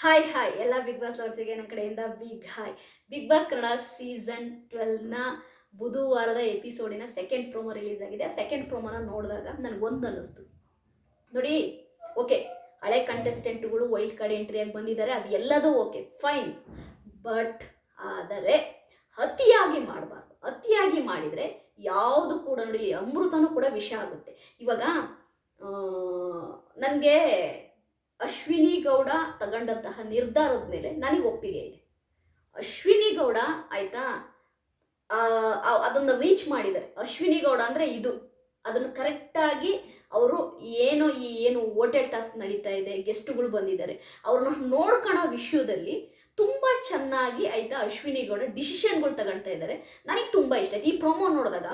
Hi hi ಎಲ್ಲ Bigg Boss ಲವರ್ಸಿಗೆ ನನ್ನ ಕಡೆಯಿಂದ Bigg hi Bigg Boss Kannada season ಟ್ವೆಲ್ನ ಬುಧವಾರದ ಎಪಿಸೋಡಿನ ಸೆಕೆಂಡ್ ಪ್ರೋಮೋ ರಿಲೀಸ್ ಆಗಿದೆ. ಸೆಕೆಂಡ್ ಪ್ರೋಮೋನ ನೋಡಿದಾಗ ನನಗೊಂದು ಅನ್ನಿಸ್ತು. ನೋಡಿ ಓಕೆ ಹಳೆ ಕಂಟೆಸ್ಟೆಂಟ್ಗಳು ವೈಲ್ಡ್ ಕಾರ್ಡ್ ಎಂಟ್ರಿಯಾಗಿ ಬಂದಿದ್ದಾರೆ. ಅದು ಎಲ್ಲದೂ ಓಕೆ ಫೈನ್ ಬಟ್ ಆದರೆ ಅತಿಯಾಗಿ ಮಾಡಬಾರ್ದು. ಅತಿಯಾಗಿ ಮಾಡಿದರೆ ಯಾವುದು ಕೂಡ ನೋಡಿ, ಅಮೃತನೂ ಕೂಡ ವಿಷ ಆಗುತ್ತೆ. ಇವಾಗ ನನಗೆ ಅಶ್ವಿನಿ ಗೌಡ ತಗೊಂಡಂತಹ ನಿರ್ಧಾರದ ಮೇಲೆ ನನಗೆ ಒಪ್ಪಿಗೆ ಇದೆ. ಅಶ್ವಿನಿ ಗೌಡ ಆಯ್ತಾ ಅದನ್ನು ರೀಚ್ ಮಾಡಿದ್ದಾರೆ. ಅಶ್ವಿನಿ ಗೌಡ ಅಂದರೆ ಇದು. ಅದನ್ನು ಕರೆಕ್ಟಾಗಿ ಅವರು ಏನು ಈ ಏನು ಹೋಟೆಲ್ ಟಾಸ್ಕ್ ನಡೀತಾ ಇದೆ ಗೆಸ್ಟ್ಗಳು ಬಂದಿದ್ದಾರೆ, ಅವ್ರನ್ನ ನೋಡ್ಕೊಳ್ಳೋ ವಿಷಯದಲ್ಲಿ ತುಂಬ ಚೆನ್ನಾಗಿ ಆಯ್ತಾ ಅಶ್ವಿನಿ ಗೌಡ ಡಿಸಿಷನ್ಗಳು ತಗೊಳ್ತಾ ಇದ್ದಾರೆ. ನನಗೆ ತುಂಬ ಇಷ್ಟ ಆಯ್ತು. ಈ ಪ್ರೊಮೋ ನೋಡಿದಾಗ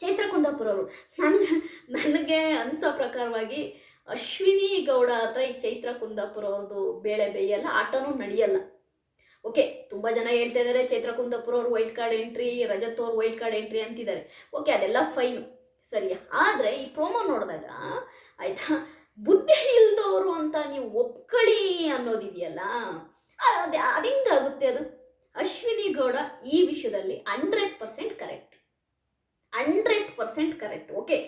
ಚೈತ್ರ ಕುಂದಾಪುರ ಅವರು ನನಗೆ ನನಗೆ ಅನಿಸೋ ಪ್ರಕಾರವಾಗಿ ಅಶ್ವಿನಿ ಗೌಡ ಹತ್ರ ಈ ಚೈತ್ರ ಕುಂದಾಪುರ ಅವ್ರದ್ದು ಬೇಳೆ ಬೇಯಲ್ಲ, ಆಟನೂ ನಡೆಯಲ್ಲ. ಓಕೆ ತುಂಬ ಜನ ಹೇಳ್ತಾ ಇದ್ದಾರೆ ಚೈತ್ರ ಕುಂದಾಪುರ ಅವ್ರು ವೈಲ್ಡ್ ಕಾರ್ಡ್ ಎಂಟ್ರಿ ರಜತ್ ಅವ್ರು ವೈಲ್ಡ್ ಕಾರ್ಡ್ ಎಂಟ್ರಿ ಅಂತಿದ್ದಾರೆ. ಓಕೆ ಅದೆಲ್ಲ ಫೈನು ಸರಿಯಾ? ಆದರೆ ಈ ಪ್ರೋಮೋ ನೋಡಿದಾಗ ಆಯ್ತಾ, ಬುದ್ಧಿ ಇಲ್ದವರು ಅಂತ ನೀವು ಒಪ್ಕೊಳ್ಳಿ ಅನ್ನೋದಿದೆಯಲ್ಲ ಅದು ಅದು ಹೆಂಗಾಗುತ್ತೆ ಅದು? ಅಶ್ವಿನಿ ಗೌಡ ಈ ವಿಷಯದಲ್ಲಿ hundred percent correct hundred percent correct okay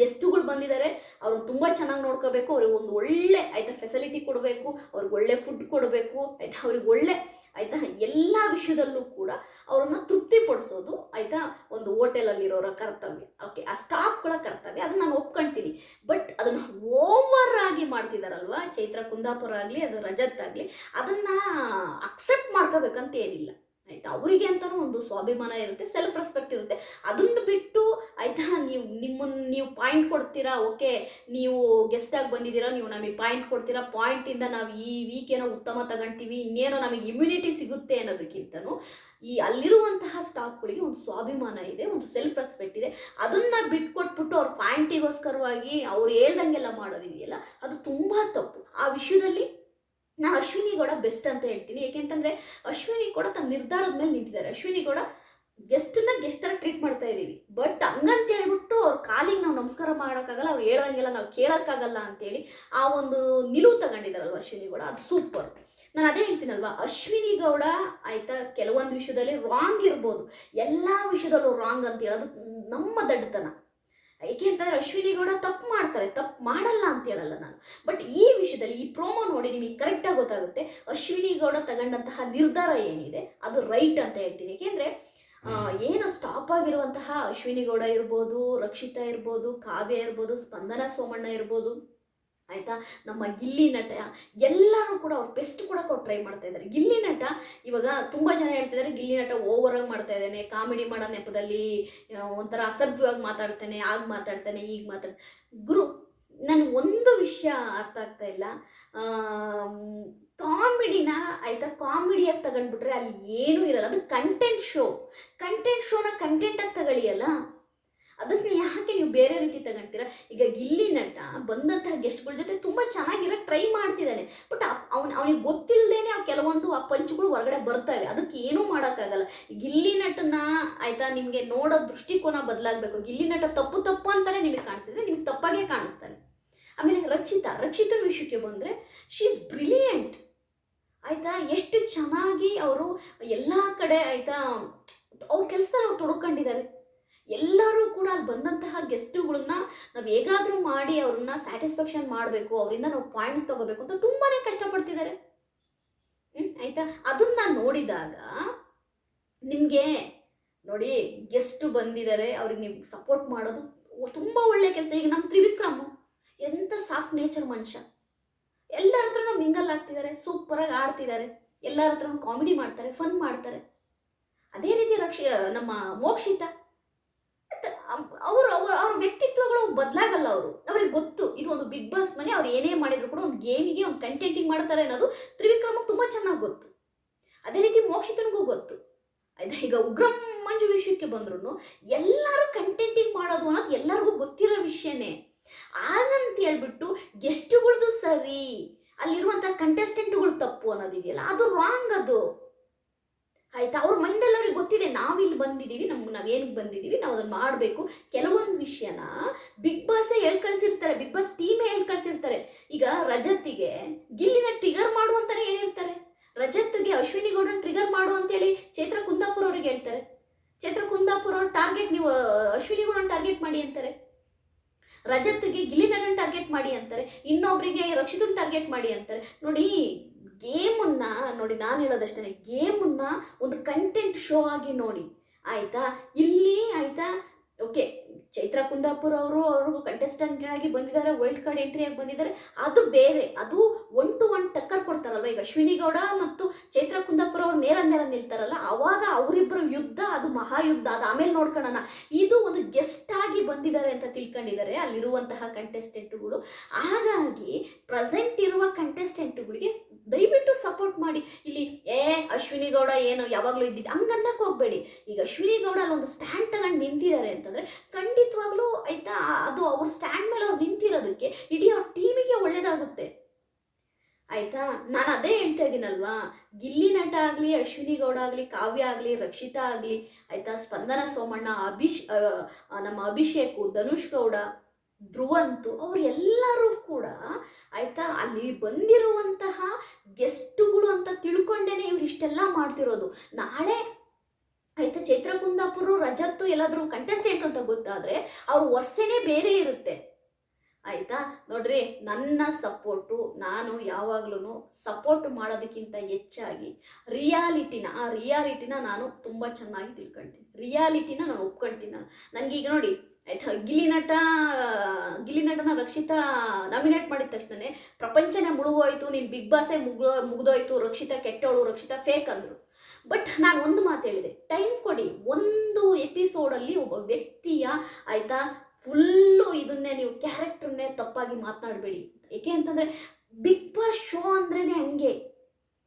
ಗೆಸ್ಟುಗಳು ಬಂದಿದ್ದಾರೆ, ಅವ್ರನ್ನ ತುಂಬ ಚೆನ್ನಾಗಿ ನೋಡ್ಕೋಬೇಕು, ಅವ್ರಿಗೆ ಒಂದು ಒಳ್ಳೆ ಆಯ್ತಾ ಫೆಸಿಲಿಟಿ ಕೊಡಬೇಕು, ಅವ್ರಿಗೆ ಒಳ್ಳೆ ಫುಡ್ ಕೊಡಬೇಕು, ಆಯ್ತಾ ಅವ್ರಿಗೆ ಒಳ್ಳೆ ಆಯ್ತಾ ಎಲ್ಲ ವಿಷಯದಲ್ಲೂ ಕೂಡ ಅವ್ರನ್ನ ತೃಪ್ತಿಪಡಿಸೋದು ಆಯ್ತಾ ಒಂದು ಹೋಟೆಲಲ್ಲಿರೋರ ಕರ್ತವ್ಯ. ಓಕೆ ಆ ಸ್ಟಾಫ್ಗಳ ಕರ್ತವ್ಯ, ಅದನ್ನ ನಾನು ಒಪ್ಕೊಂತೀನಿ. ಬಟ್ ಅದನ್ನು ಓವರ್ ಆಗಿ ಮಾಡ್ತಿದಾರಲ್ವಾ? ಚೈತ್ರ ಕುಂದಾಪುರ ಆಗಲಿ, ಅದು ರಜತ್ ಆಗಲಿ, ಅದನ್ನು ಅಕ್ಸೆಪ್ಟ್ ಮಾಡ್ಕೋಬೇಕಂತ ಏನಿಲ್ಲ. ಆಯ್ತಾ? ಅವರಿಗೆ ಅಂತಲೂ ಒಂದು ಸ್ವಾಭಿಮಾನ ಇರುತ್ತೆ ಸೆಲ್ಫ್ ರೆಸ್ಪೆಕ್ಟ್ ಇರುತ್ತೆ. ಅದನ್ನು ಬಿಟ್ಟು ಆಯ್ತಾ, ನೀವು ನಿಮ್ಮನ್ನು ನೀವು ಪಾಯಿಂಟ್ ಕೊಡ್ತೀರಾ? ಓಕೆ ನೀವು ಗೆಸ್ಟಾಗಿ ಬಂದಿದ್ದೀರಾ, ನೀವು ನಮಗೆ ಪಾಯಿಂಟ್ ಕೊಡ್ತೀರಾ? ಪಾಯಿಂಟಿಂದ ನಾವು ಈ ವೀಕ್ ಏನೋ ಉತ್ತಮ ತಗೊಳ್ತೀವಿ ಇನ್ನೇನೋ ನಮಗೆ ಇಮ್ಯುನಿಟಿ ಸಿಗುತ್ತೆ ಅನ್ನೋದಕ್ಕಿಂತನೂ, ಈ ಅಲ್ಲಿರುವಂತಹ ಸ್ಟಾಫ್ಗಳಿಗೆ ಒಂದು ಸ್ವಾಭಿಮಾನ ಇದೆ, ಒಂದು ಸೆಲ್ಫ್ ರೆಸ್ಪೆಕ್ಟ್ ಇದೆ. ಅದನ್ನು ಬಿಟ್ಕೊಟ್ಬಿಟ್ಟು ಅವ್ರ ಪಾಯಿಂಟಿಗೋಸ್ಕರವಾಗಿ ಅವ್ರು ಹೇಳ್ದಂಗೆಲ್ಲ ಮಾಡೋದಿದೆಯಲ್ಲ, ಅದು ತುಂಬ ತಪ್ಪು. ಆ ವಿಷಯದಲ್ಲಿ ನಾನು ಅಶ್ವಿನಿ ಗೌಡ ಬೆಸ್ಟ್ ಅಂತ ಹೇಳ್ತೀನಿ. ಯಾಕೆಂತಂದ್ರೆ ಅಶ್ವಿನಿ ಕೂಡ ತನ್ನ ನಿರ್ಧಾರದ ಮೇಲೆ ನಿಂತಿದ್ದಾರೆ. ಅಶ್ವಿನಿ ಗೌಡ ಗೆಸ್ಟನ್ನ ಗೆಸ್ಟ್ ಥರ ಟ್ರೀಟ್ ಮಾಡ್ತಾ ಇದ್ದೀವಿ. ಬಟ್ ಹಂಗಂತ ಹೇಳ್ಬಿಟ್ಟು ಅವ್ರ ಕಾಲಿಗೆ ನಾವು ನಮಸ್ಕಾರ ಮಾಡೋಕ್ಕಾಗಲ್ಲ, ಅವ್ರು ಹೇಳ್ದಂಗೆಲ್ಲ ನಾವು ಕೇಳೋಕ್ಕಾಗಲ್ಲ ಅಂತೇಳಿ ಆ ಒಂದು ನಿಲುವು ತಗೊಂಡಿದ್ದಾರಲ್ವ ಅಶ್ವಿನಿ ಗೌಡ? ಅದು ಸೂಪರ್ ನಾನು ಅದೇ ಹೇಳ್ತೀನಲ್ವಾ? ಅಶ್ವಿನಿ ಗೌಡ ಆಯ್ತಾ ಕೆಲವೊಂದು ವಿಷಯದಲ್ಲಿ ರಾಂಗ್ ಇರ್ಬೋದು. ಎಲ್ಲ ವಿಷಯದಲ್ಲೂ ರಾಂಗ್ ಅಂತ ಹೇಳೋದು ನಮ್ಮ ದಡ್ಡತನ. ಏಕೆ ಅಂತಂದ್ರೆ ಅಶ್ವಿನಿ ಗೌಡ ತಪ್ಪು ಮಾಡ್ತಾರೆ, ತಪ್ಪು ಮಾಡಲ್ಲ ಅಂತ ಹೇಳಲ್ಲ ನಾನು. ಬಟ್ ಈ ವಿಷಯದಲ್ಲಿ, ಈ ಪ್ರೋಮೋ ನೋಡಿ ನಿಮಗೆ ಕರೆಕ್ಟಾಗಿ ಗೊತ್ತಾಗುತ್ತೆ, ಅಶ್ವಿನಿ ಗೌಡ ತಗೊಂಡಂತಹ ನಿರ್ಧಾರ ಏನಿದೆ, ಅದು ರೈಟ್ ಅಂತ ಹೇಳ್ತೀನಿ. ಏಕೆಂದರೆ ಏನು ಸ್ಟಾಪ್ ಆಗಿರುವಂತಹ ಅಶ್ವಿನಿ ಗೌಡ ಇರ್ಬೋದು, ರಕ್ಷಿತಾ ಇರ್ಬೋದು, ಕಾವ್ಯ ಇರ್ಬೋದು, ಸ್ಪಂದನ ಸೋಮಣ್ಣ ಇರ್ಬೋದು ಆಯಿತಾ? ನಮ್ಮ ಗಿಲ್ಲಿ ನಟ ಎಲ್ಲರೂ ಕೂಡ ಅವ್ರು ಬೆಸ್ಟ್ ಕೊಡೋಕೆ ಅವ್ರು ಟ್ರೈ ಮಾಡ್ತಾ ಇದ್ದಾರೆ ಗಿಲ್ಲಿ ನಟ, ಇವಾಗ ತುಂಬ ಜನ ಹೇಳ್ತಿದ್ದಾರೆ ಗಿಲ್ಲಿ ನಟ ಓವರಾಗಿ ಮಾಡ್ತಾ ಇದ್ದಾನೆ ಕಾಮಿಡಿ ಮಾಡೋ ನೆಪದಲ್ಲಿ ಒಂಥರ ಅಸಭ್ಯವಾಗಿ ಮಾತಾಡ್ತಾನೆ, ಆಗ ಮಾತಾಡ್ತಾನೆ, ಈಗ ಮಾತಾಡ್ತಾನೆ. ಗುರು, ನನಗೆ ಒಂದು ವಿಷಯ ಅರ್ಥ ಆಗ್ತಾ ಇಲ್ಲ. ಕಾಮಿಡಿನ, ಆಯಿತಾ, ಕಾಮಿಡಿಯಾಗಿ ತಗೊಂಡ್ಬಿಟ್ರೆ ಅಲ್ಲಿ ಏನೂ ಇರಲ್ಲ. ಅದು ಕಂಟೆಂಟ್ ಶೋ ಕಂಟೆಂಟ್ ಶೋನ ಕಂಟೆಂಟಾಗಿ ತಗೊಳ್ಳಿಯಲ್ಲ ಅದಕ್ಕೆ ಯಾಕೆ ನೀವು ಬೇರೆ ರೀತಿ ತಗೊಂತೀರ ಈಗ ಗಿಲ್ಲಿ ನಟ ಬಂದಂತಹ ಗೆಸ್ಟ್ಗಳ ಜೊತೆ ತುಂಬ ಚೆನ್ನಾಗಿರೋ ಟ್ರೈ ಮಾಡ್ತಿದ್ದಾನೆ. ಬಟ್ ಅವ್ನು ಅವನಿಗೆ ಗೊತ್ತಿಲ್ಲದೇನೆ ಆ ಕೆಲವೊಂದು ಆ ಪಂಚುಗಳು ಹೊರಗಡೆ ಬರ್ತವೆ. ಅದಕ್ಕೆ ಏನೂ ಮಾಡೋಕ್ಕಾಗಲ್ಲ. ಗಿಲ್ಲಿ ನಟನ ಆಯ್ತಾ ನಿಮಗೆ ನೋಡೋ ದೃಷ್ಟಿಕೋನ ಬದಲಾಗಬೇಕು. ಗಿಲ್ಲಿ ನಟ ತಪ್ಪು ತಪ್ಪು ಅಂತಲೇ ನಿಮಗೆ ಕಾಣಿಸಿದ್ರೆ ನಿಮಗೆ ತಪ್ಪಾಗೆ ಕಾಣಿಸ್ತಾನೆ. ಆಮೇಲೆ ರಕ್ಷಿತಾ ರಕ್ಷಿತನ ವಿಷಯಕ್ಕೆ ಬಂದರೆ ಶಿ ಇಸ್ ಬ್ರಿಲಿಯಂಟ್ ಆಯಿತಾ? ಎಷ್ಟು ಚೆನ್ನಾಗಿ ಅವರು ಎಲ್ಲ ಕಡೆ ಆಯಿತಾ, ಅವ್ರ ಕೆಲಸದಲ್ಲಿ ಅವ್ರು ತೊಡ್ಕೊಂಡಿದ್ದಾರೆ. ಎಲ್ಲರೂ ಕೂಡ ಅಲ್ಲಿ ಬಂದಂತಹ ಗೆಸ್ಟುಗಳನ್ನ ನಾವು ಹೇಗಾದರೂ ಮಾಡಿ ಅವ್ರನ್ನ ಸ್ಯಾಟಿಸ್ಫ್ಯಾಕ್ಷನ್ ಮಾಡಬೇಕು, ಅವರಿಂದ ನಾವು ಪಾಯಿಂಟ್ಸ್ ತಗೋಬೇಕು ಅಂತ ತುಂಬಾ ಕಷ್ಟಪಡ್ತಿದ್ದಾರೆ ಹ್ಞೂ ಆಯಿತಾ? ಅದನ್ನ ನೋಡಿದಾಗ ನಿಮಗೆ ನೋಡಿ ಗೆಸ್ಟು ಬಂದಿದ್ದಾರೆ ಅವ್ರಿಗೆ ನೀವು ಸಪೋರ್ಟ್ ಮಾಡೋದು ತುಂಬ ಒಳ್ಳೆಯ ಕೆಲಸ. ಈಗ ನಮ್ಮ ತ್ರಿವಿಕ್ರಮ್ ಎಂಥ ಸಾಫ್ಟ್ ನೇಚರ್ ಮನುಷ್ಯ. ಎಲ್ಲರ ಹತ್ರನೂ ಮಿಂಗಲ್ ಆಗ್ತಿದ್ದಾರೆ ಸೂಪರಾಗಿ ಆಡ್ತಿದ್ದಾರೆ ಎಲ್ಲರ ಹತ್ರನೂ ಕಾಮಿಡಿ ಮಾಡ್ತಾರೆ ಫನ್ ಮಾಡ್ತಾರೆ. ಅದೇ ರೀತಿ ರಕ್ಷ, ನಮ್ಮ ಮೋಕ್ಷಿತ. ಅವರು, ಅವ್ರ ಅವ್ರ ವ್ಯಕ್ತಿತ್ವಗಳು ಬದಲಾಗಲ್ಲ ಅವರು. ಅವ್ರಿಗೆ ಗೊತ್ತು, ಇದು ಒಂದು ಬಿಗ್ ಬಾಸ್ ಮನೆ, ಅವ್ರು ಏನೇ ಮಾಡಿದ್ರು ಕೂಡ ಒಂದು ಗೇಮಿಗೆ ಒಂದು ಕಂಟೆಂಟಿಂಗ್ ಮಾಡ್ತಾರೆ ಅನ್ನೋದು ತ್ರಿವಿಕ್ರಮಕ್ಕೆ ತುಂಬ ಚೆನ್ನಾಗಿ ಗೊತ್ತು. ಅದೇ ರೀತಿ ಮೋಕ್ಷಿತನಿಗೂ ಗೊತ್ತು. ಆಯ್ತಾ ಈಗ ಉಗ್ರಂ ಮಂಜು ವಿಷಯಕ್ಕೆ ಬಂದ್ರು ಎಲ್ಲರೂ ಕಂಟೆಂಟಿಂಗ್ ಮಾಡೋದು ಅನ್ನೋದು ಎಲ್ಲರಿಗೂ ಗೊತ್ತಿರೋ ವಿಷಯನೇ. ಹಾಗಂತ ಹೇಳ್ಬಿಟ್ಟು ಗೆಸ್ಟುಗಳ್ದು ಸರಿ ಅಲ್ಲಿರುವಂಥ ಕಂಟೆಸ್ಟೆಂಟ್ಗಳು ತಪ್ಪು ಅನ್ನೋದಿದೆಯಲ್ಲ ಅದು ರಾಂಗ್ ಅದು. ಆಯ್ತಾ? ಅವ್ರ ಮೈಂಡಲ್ಲಿ ಅವ್ರಿಗೆ ಗೊತ್ತಿದೆ, ನಾವಿಲ್ಲಿ ಬಂದಿದ್ದೀವಿ ನಮ್ಗೆ ನಾವೇನಕ್ಕೆ ಬಂದಿದ್ದೀವಿ ನಾವು ಅದನ್ನು ಮಾಡಬೇಕು. ಕೆಲವೊಂದು ವಿಷಯನ ಬಿಗ್ ಬಾಸೇ ಹೇಳ್ ಕಳ್ಸಿರ್ತಾರೆ, ಬಿಗ್ ಬಾಸ್ ಟೀಮೇ ಹೇಳ್ ಕಳ್ಸಿರ್ತಾರೆ. ಈಗ ರಜತ್ತಿಗೆ ಗಿಲ್ಲಿನ ಟ್ರಿಗರ್ ಏನ್ ಹೇಳಿರ್ತಾರೆ ರಜತ್ಗೆ ಅಶ್ವಿನಿ ಗೌಡನ್ ಟ್ರಿಗರ್ ಮಾಡು ಅಂತೇಳಿ ಚೈತ್ರ ಕುಂದಾಪುರ ಅವ್ರಿಗೆ ಹೇಳ್ತಾರೆ. ಚೈತ್ರ ಕುಂದಾಪುರ ಅವ್ರ ಟಾರ್ಗೆಟ್ ನೀವು, ಅಶ್ವಿನಿ ಗೌಡನ್ ಟಾರ್ಗೆಟ್ ಮಾಡಿ ಅಂತಾರೆ. ರಜತ್ಗೆ ಗಿಲಿನಗನ್ ಟಾರ್ಗೆಟ್ ಮಾಡಿ ಅಂತಾರೆ. ಇನ್ನೊಬ್ರಿಗೆ ರಕ್ಷಿತನ್ ಟಾರ್ಗೆಟ್ ಮಾಡಿ ಅಂತಾರೆ. ನೋಡಿ ಗೇಮನ್ನ ನೋಡಿ ನಾನು ಹೇಳೋದಷ್ಟೇ, ಗೇಮನ್ನ ಒಂದು ಕಂಟೆಂಟ್ ಶೋ ಆಗಿ ನೋಡಿ. ಆಯ್ತಾ? ಇಲ್ಲಿ ಆಯ್ತಾ? ಓಕೆ ಚೈತ್ರ ಕುಂದಾಪುರ ಅವರು ಅವರು ಕಂಟೆಸ್ಟೆಂಟ್ ಆಗಿ ಬಂದಿದ್ದಾರೆ ವೈಲ್ಡ್ ಕಾರ್ಡ್ ಎಂಟ್ರಿ ಆಗಿ ಬಂದಿದ್ದಾರೆ. ಅದು ಬೇರೆ, ಅದು ಒನ್ ಟು ಒನ್ ಟಕ್ಕರ್ ಕೊಡ್ತಾರಲ್ವ? ಈಗ ಅಶ್ವಿನಿಗೌಡ ಮತ್ತು ಚೈತ್ರ ಕುಂದಾಪುರ ಅವ್ರು ನೇರ ನೇರ ನಿಲ್ತಾರಲ್ಲ, ಅವಾಗ ಅವರಿಬ್ಬರು ಯುದ್ಧ, ಅದು ಮಹಾಯುದ್ಧ, ಅದು ಆಮೇಲೆ ನೋಡ್ಕೊಳ್ಳೋಣ ಇದು ಒಂದು ಗೆಸ್ಟ್ ಆಗಿ ಬಂದಿದ್ದಾರೆ ಅಂತ ತಿಳ್ಕೊಂಡಿದ್ದಾರೆ ಅಲ್ಲಿರುವಂತಹ ಕಂಟೆಸ್ಟೆಂಟ್ಗಳು ಹಾಗಾಗಿ ಪ್ರೆಸೆಂಟ್ ಇರುವ ಕಂಟೆಸ್ಟೆಂಟ್ಗಳಿಗೆ ದಯವಿಟ್ಟು ಸಪೋರ್ಟ್ ಮಾಡಿ. ಇಲ್ಲಿ, ಏ, ಅಶ್ವಿನಿ ಗೌಡ ಏನು ಯಾವಾಗಲೂ ಇದ್ದಿದ್ದು ಹಂಗನ್ನಕ್ಕೆ ಹೋಗಬೇಡಿ. ಈಗ ಅಶ್ವಿನಿ ಗೌಡ ಅಲ್ಲಿ ಒಂದು ಸ್ಟ್ಯಾಂಡ್ ತಗೊಂಡು ನಿಂತಿದ್ದಾರೆ ಅಂತಂದ್ರೆ ಖಂಡಿತವಾಗ್ಲೂ ಆಯಿತಾ, ಅದು ಅವ್ರ ಸ್ಟ್ಯಾಂಡ್ ಮೇಲೆ ಅವ್ರು ನಿಂತಿರೋದಕ್ಕೆ ಇಡೀ ಅವ್ರ ಟೀಮಿಗೆ ಒಳ್ಳೇದಾಗುತ್ತೆ. ಆಯಿತಾ? ನಾನು ಅದೇ ಹೇಳ್ತಾ ಇದ್ದೀನಲ್ವಾ? ಗಿಲ್ಲಿ ನಟ ಆಗಲಿ, ಅಶ್ವಿನಿ ಗೌಡ ಆಗಲಿ, ಕಾವ್ಯ ಆಗಲಿ, ರಕ್ಷಿತಾ ಆಗಲಿ, ಆಯಿತಾ? ಸ್ಪಂದನ ಸೋಮಣ್ಣ, ಅಭಿಷ್ ನಮ್ಮ ಅಭಿಷೇಕು, ಧನುಷ್ ಗೌಡ ಧ್ರುವಂತು ಅವರೆಲ್ಲರೂ ಕೂಡ ಆಯಿತಾ ಅಲ್ಲಿ ಬಂದಿರುವಂತಹ ಗೆಸ್ಟುಗಳು ಅಂತ ತಿಳ್ಕೊಂಡೇನೆ ಇವ್ರು ಇಷ್ಟೆಲ್ಲ ಮಾಡ್ತಿರೋದು. ನಾಳೆ ಆಯ್ತಾ ಚೈತ್ರ ಕುಂದಾಪುರ ರಜತ್ತು ಎಲ್ಲಾದರೂ ಕಂಟೆಸ್ಟೆಂಟ್ ಅಂತ ಗೊತ್ತಾದ್ರೆ ಅವ್ರ ವರ್ಷನೇ ಬೇರೆ ಇರುತ್ತೆ. ಆಯ್ತಾ? ನೋಡ್ರಿ, ನನ್ನ ಸಪೋರ್ಟು, ನಾನು ಯಾವಾಗ್ಲೂ ಸಪೋರ್ಟ್ ಮಾಡೋದಕ್ಕಿಂತ ಹೆಚ್ಚಾಗಿ ರಿಯಾಲಿಟಿನ, ಆ ರಿಯಾಲಿಟಿನ ನಾನು ತುಂಬ ಚೆನ್ನಾಗಿ ತಿಳ್ಕೊಳ್ತೀನಿ ರಿಯಾಲಿಟಿನ ನಾನು ಒಪ್ಕೊಳ್ತೀನಿ ನಾನು. ಈಗ ನೋಡಿ, ಆಯ್ತಾ? ಗಿಲಿನಟ ಗಿಲಿನಟನ ರಕ್ಷಿತ ನಟನ ರಕ್ಷಿತಾ ನಾಮಿನೇಟ್ ಮಾಡಿದ ತಕ್ಷಣನೇ ಪ್ರಪಂಚನೇ ಮುಳುಗೋಯ್ತು, ನೀನು ಬಿಗ್ ಬಾಸೇ ಮುಗ್ದೋ ಮುಗ್ದೋಯ್ತು, ರಕ್ಷಿತ ಕೆಟ್ಟವಳು ರಕ್ಷಿತಾ ಫೇಕ್ ಅಂದರು. ಬಟ್ ನಾನು ಒಂದು ಮಾತು ಹೇಳಿದೆ, ಟೈಮ್ ಕೊಡಿ. ಒಂದು ಎಪಿಸೋಡಲ್ಲಿ ಒಬ್ಬ ವ್ಯಕ್ತಿಯ, ಆಯ್ತಾ ಫುಲ್ಲು ಇದನ್ನೇ ನೀವು ಕ್ಯಾರೆಕ್ಟರ್ನೇ ತಪ್ಪಾಗಿ ಮಾತನಾಡಬೇಡಿ ಏಕೆ ಅಂತಂದರೆ ಬಿಗ್ ಬಾಸ್ ಶೋ ಅಂದ್ರೇ ಹಂಗೆ.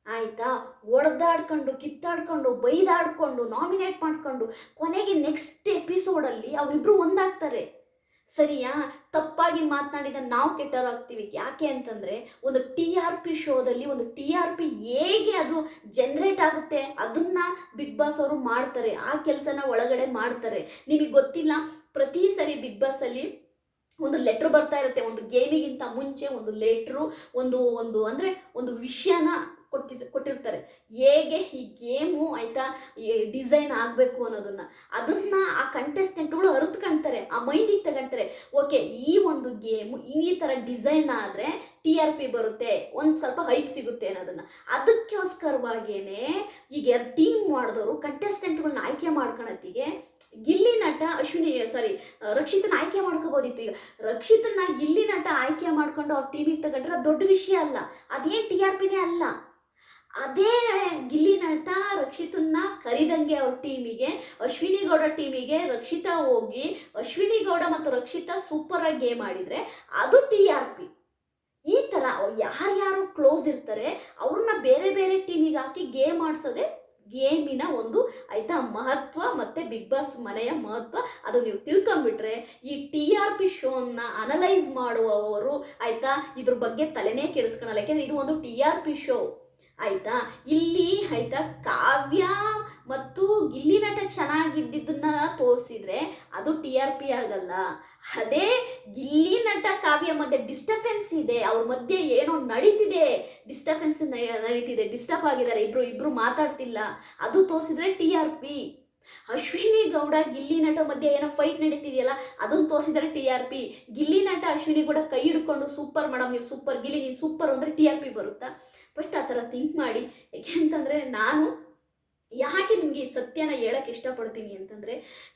ಆಯಿತಾ? ಒಡೆದಾಡ್ಕೊಂಡು, ಕಿತ್ತಾಡ್ಕೊಂಡು, ಬೈದಾಡ್ಕೊಂಡು ನಾಮಿನೇಟ್ ಮಾಡ್ಕೊಂಡು ಕೊನೆಗೆ ನೆಕ್ಸ್ಟ್ ಎಪಿಸೋಡಲ್ಲಿ ಅವರಿಬ್ರು ಒಂದಾಗ್ತಾರೆ. ಸರಿಯಾ? ತಪ್ಪಾಗಿ ಮಾತನಾಡಿದ ನಾವು ಕೆಟ್ಟರಾಗ್ತೀವಿ ಯಾಕೆ ಅಂತಂದರೆ ಒಂದು ಟಿ ಆರ್ ಪಿ ಶೋದಲ್ಲಿ ಒಂದು ಟಿ ಆರ್ ಪಿ ಹೇಗೆ ಅದು ಜನ್ರೇಟ್ ಆಗುತ್ತೆ, ಅದನ್ನು ಬಿಗ್ ಬಾಸ್ ಅವರು ಮಾಡ್ತಾರೆ. ಆ ಕೆಲಸನ ಒಳಗಡೆ ಮಾಡ್ತಾರೆ. ನಿಮಗೆ ಗೊತ್ತಿಲ್ಲ ಪ್ರತಿ ಸರಿ ಬಿಗ್ ಬಾಸ್ ಅಲ್ಲಿ ಒಂದು ಲೆಟ್ರ್ ಬರ್ತಾ ಇರುತ್ತೆ, ಒಂದು ಗೇಮಿಗಿಂತ ಮುಂಚೆ ಒಂದು ಲೆಟ್ರು ಒಂದು ಒಂದು ಅಂದರೆ ಒಂದು ವಿಷಯನ ಕೊಟ್ಟಿರ್ ಕೊಟ್ಟಿರ್ತಾರೆ. ಹೇಗೆ ಈ ಗೇಮು ಆಯಿತಾ ಡಿಸೈನ್ ಆಗಬೇಕು ಅನ್ನೋದನ್ನ. ಅದನ್ನ ಆ ಕಂಟೆಸ್ಟೆಂಟ್ಗಳು ಅರಿತ್ಕೊಂತಾರೆ ಆ ಮೈಂಡಿಗೆ ತಗೊಂತಾರೆ. ಓಕೆ ಈ ಒಂದು ಗೇಮು ಈ ಥರ ಡಿಸೈನ್ ಆದರೆ ಟಿ ಆರ್ ಪಿ ಬರುತ್ತೆ, ಒಂದು ಸ್ವಲ್ಪ ಹೈಪ್ ಸಿಗುತ್ತೆ ಅನ್ನೋದನ್ನ. ಅದಕ್ಕೋಸ್ಕರವಾಗೇನೆ ಈಗ ಟೀಮ್ ಮಾಡಿದವರು ಕಂಟೆಸ್ಟೆಂಟ್ಗಳನ್ನ ಆಯ್ಕೆ ಮಾಡ್ಕೊಳತ್ತಿಗೆ ಗಿಲ್ಲಿ ನಟ ಅಶ್ವಿನಿ ಸಾರಿ ರಕ್ಷಿತನ ಆಯ್ಕೆ ಮಾಡ್ಕೋಬೋದಿತ್ತು ಈಗ. ರಕ್ಷಿತನ ಗಿಲ್ಲಿ ನಟ ಆಯ್ಕೆ ಮಾಡ್ಕೊಂಡು ಅವ್ರ ಟಿವಿಗೆ ತಗೊಂಡ್ರೆ ಅದು ದೊಡ್ಡ ವಿಷಯ ಅಲ್ಲ. ಅದೇನು ಟಿ ಆರ್ ಪಿನೇ ಅಲ್ಲ. ಅದೇ ಗಿಲ್ಲಿ ನಟ ರಕ್ಷಿತನ್ನ ಕರಿದಂಗೆ ಅವ್ರ ಟೀಮಿಗೆ, ಅಶ್ವಿನಿ ಗೌಡ ಟೀಮಿಗೆ ರಕ್ಷಿತಾ ಹೋಗಿ, ಅಶ್ವಿನಿ ಗೌಡ ಮತ್ತು ರಕ್ಷಿತಾ ಸೂಪರ್ ಆಗಿ ಗೇಮ್ ಆಡಿದ್ರೆ ಅದು ಟಿ ಆರ್ ಪಿ. ಈ ಥರ ಯಾರ್ಯಾರು ಕ್ಲೋಸ್ ಇರ್ತಾರೆ ಅವ್ರನ್ನ ಬೇರೆ ಬೇರೆ ಟೀಮಿಗೆ ಹಾಕಿ ಗೇಮ್ ಆಡ್ಸೋದೇ ಗೇಮಿನ ಒಂದು ಆಯ್ತಾ ಮಹತ್ವ ಮತ್ತೆ ಬಿಗ್ ಬಾಸ್ ಮನೆಯ ಮಹತ್ವ ಅದು ನೀವು ತಿಳ್ಕೊಂಬಿಟ್ರೆ ಈ ಟಿ ಆರ್ ಪಿ ಶೋನ ಅನಲೈಸ್ ಮಾಡುವವರು ಆಯ್ತಾ ಇದ್ರ ಬಗ್ಗೆ ತಲೆನೇ ಕೆಡಿಸ್ಕೊಳಲ್ಲ. ಯಾಕೆಂದ್ರೆ ಇದು ಒಂದು ಟಿ ಆರ್ ಪಿ ಶೋ. ಆಯ್ತಾ? ಇಲ್ಲಿ ಆಯ್ತಾ ಕಾವ್ಯ ಮತ್ತು ಗಿಲ್ಲಿ ನಟ ಚೆನ್ನಾಗಿದ್ದಿದ್ದನ್ನ ತೋರಿಸಿದ್ರೆ ಅದು ಟಿ ಆರ್ ಪಿ ಆಗಲ್ಲ. ಅದೇ ಗಿಲ್ಲಿ ನಟ ಕಾವ್ಯ ಮಧ್ಯೆ ಡಿಸ್ಟರ್ಬೆನ್ಸ್ ಇದೆ, ಅವ್ರ ಮಧ್ಯೆ ಏನೋ ನಡೀತಿದೆ. ಡಿಸ್ಟರ್ಬೆನ್ಸ್ ನಡೀತಿದೆ ಡಿಸ್ಟರ್ಬ್ ಆಗಿದ್ದಾರೆ, ಇಬ್ರು ಇಬ್ರು ಮಾತಾಡ್ತಿಲ್ಲ. ಅದು ತೋರಿಸಿದ್ರೆ T R P. Ashwini Gowda Gilli Nata ಮಧ್ಯೆ ಏನೋ ಫೈಟ್ ನಡೀತಿದೆಯಲ್ಲ ಅದನ್ನು ತೋರಿಸಿದ್ರೆ ಟಿ ಆರ್ ಪಿ. ಗಿಲ್ಲಿ ನಟ ಅಶ್ವಿನಿ ಗೌಡ ಕೈ ಹಿಡ್ಕೊಂಡು ಸೂಪರ್ ಮೇಡಮ್ ನೀವು ಸೂಪರ್, ಗಿಲ್ಲಿ ನೀನು ಸೂಪರ್ ಅಂದರೆ ಟಿ ಆರ್ ಪಿ ಬರುತ್ತಾ? ಫಸ್ಟ್ ಆ ಥರ ಥಿಂಕ್ ಮಾಡಿ. ಯಾಕೆ ಅಂತಂದರೆ ನಾನು ಯಾಕೆ ನಿಮಗೆ ಸತ್ಯನ ಹೇಳಕ್ಕೆ ಇಷ್ಟಪಡ್ತೀನಿ ಅಂತಂದರೆ,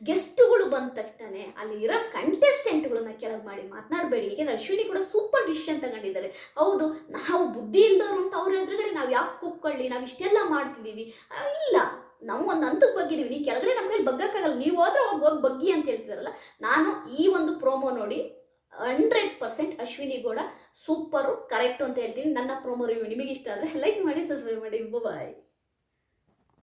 ಗೆಸ್ಟ್ಗಳು ಬಂದ ತಕ್ಷಣ ಅಲ್ಲಿ ಇರೋ ಕಂಟೆಸ್ಟೆಂಟ್ಗಳನ್ನ ಕೆಳಗೆ ಮಾಡಿ ಮಾತನಾಡಬೇಡಿ. ಏಕೆಂದರೆ ಅಶ್ವಿನಿ ಕೂಡ ಸೂಪರ್ ಡಿಸಿಷನ್ ತಗೊಂಡಿದ್ದಾರೆ. ಹೌದು, ನಾವು ಬುದ್ಧಿ ಇಲ್ದವ್ರು ಅಂತ ಅವ್ರ ಎದುರುಗಡೆ ನಾವು ಯಾಕೆ ಕುಕ್ಕೊಳ್ಳಿ ನಾವು ಇಷ್ಟೆಲ್ಲ ಮಾಡ್ತಿದ್ದೀವಿ ಇಲ್ಲ, ನಾವು ಒಂದು ಹಂತಕ್ಕೆ ಬಗ್ಗಿದ್ದೀವಿ ನೀ ಕೆಳಗಡೆ ನಮ್ಮ ಕೈಲಿ ಬಗ್ಗಕ್ಕಾಗಲ್ಲ. ನೀವು ಹೋದ್ರೆ ಹೋಗಿ ಹೋಗಿ ಬಗ್ಗಿ ಅಂತ ಹೇಳ್ತಿದಾರಲ್ಲ, ನಾನು ಈ ಒಂದು ಪ್ರೋಮೋ ನೋಡಿ hundred percent Ashwini Gowda super correct ಅಂತ ಹೇಳ್ತೀನಿ. ನನ್ನ ಪ್ರೋಮೋ ರಿವ್ಯೂ ನಿಮಗೆ ಇಷ್ಟ ಆದರೆ ಲೈಕ್ ಮಾಡಿ ಸಬ್ಸ್ಕ್ರೈಬ್ ಮಾಡಿ. ಬಾಯ್